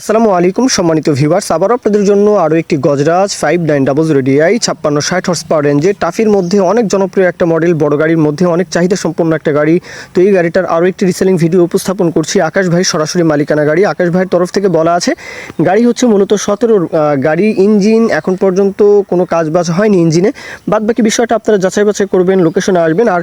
আসসালামু আলাইকুম, সম্মানিত ভিউয়ার্স। আবার আপনাদের জন্য আরও একটি Gajraj five nine double zero DI ছাপ্পান্ন ষাট হর্স পাওয়ার রেঞ্জে টাফির মধ্যে অনেক জনপ্রিয় একটা মডেল বড় গাড়ির মধ্যে অনেক চাহিদা সম্পন্ন একটা গাড়ি। তো এই গাড়িটার আরও একটি রিসেলিং ভিডিও উপস্থাপন করছি আকাশ ভাই সরাসরি মালিকানা গাড়ি। আকাশ ভাইয়ের তরফ থেকে বলা আছে, গাড়ি হচ্ছে মূলত সতেরোর গাড়ি ইঞ্জিন এখন পর্যন্ত কোনো কাজ বাজ হয়নি ইঞ্জিনে বাদ বাকি বিষয়টা আপনারা যাচাই বাছাই করবেন লোকেশনে আসবেন। আর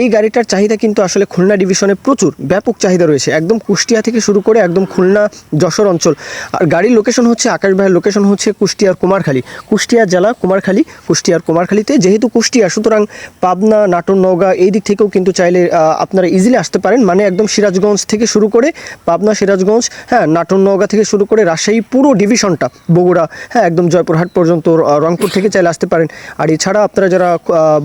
এই গাড়িটার চাহিদা কিন্তু আসলে খুলনা ডিভিশনে প্রচুর, ব্যাপক চাহিদা রয়েছে। একদম কুষ্টিয়া থেকে শুরু করে একদম খুলনা, যশোর অঞ্চল। আর গাড়ির লোকেশন হচ্ছে আকাশ ভাইয়ের লোকেশন হচ্ছে কুষ্টিয়ার কুমারখালী। কুষ্টিয়া জেলা কুমারখালী। কুষ্টিয়ার কুমারখালীতে যেহেতু কুষ্টিয়া, সুতরাং পাবনা, নাটোর, নওগাঁ এই দিক থেকেও কিন্তু চাইলে আপনারা ইজিলি আসতে পারেন। মানে একদম সিরাজগঞ্জ থেকে শুরু করে পাবনা, সিরাজগঞ্জ হ্যাঁ নাটোর, নওগাঁ থেকে শুরু করে রাজশাহী পুরো ডিভিশনটা বগুড়া হ্যাঁ একদম জয়পুরহাট পর্যন্ত রংপুর থেকে চাইলে আসতে পারেন। আর এছাড়া আপনারা যারা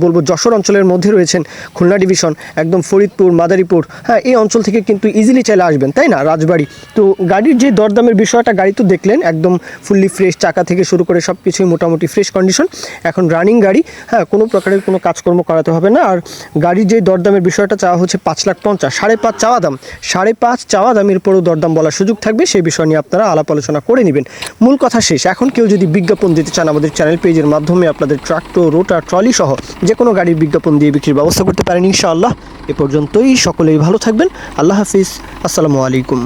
বলব যশোর অঞ্চলের মধ্যে রয়েছেন, খুলনা ডিভিশন একদম ফরিদপুর, মাদারীপুর হ্যাঁ এই অঞ্চল থেকে কিন্তু ইজিলি চাইলে আসবেন, তাই না? রাজবাড়ি। তো গাড়ির যে দরদামের বিষয়টা গাড়ি তো দেখলেন, একদম ফুললি ফ্রেশ চাকা থেকে শুরু করে সব কিছুই মোটামুটি ফ্রেশ কন্ডিশন এখন রানিং গাড়ি হ্যাঁ কোনো প্রকারের কোনো কাজকর্ম করাতে হবে না। আর গাড়ির যে দরদামের বিষয়টা চাওয়া হচ্ছে পাঁচ লাখ পঞ্চাশ, সাড়ে পাঁচ চাওয়া দাম। সাড়ে পাঁচ চাওয়া দামের পরেও দরদাম বলার সুযোগ থাকবে, সেই বিষয় নিয়ে আপনারা আলাপ আলোচনা করে নেবেন। মূল কথা শেষ, এখন কেউ যদি বিজ্ঞাপন দিতে চান আমাদের চ্যানেল পেজের মাধ্যমে, আপনাদের ট্রাক্টর রোটার ট্রলি সহ যে কোনো গাড়ির বিজ্ঞাপন দিয়ে বিক্রির ব্যবস্থা করতে পারেন ইনশাআল্লাহ। এ পর্যন্তই, সকলেই ভালো থাকবেন। আল্লাহ হাফিজ, আসসালামু আলাইকুম।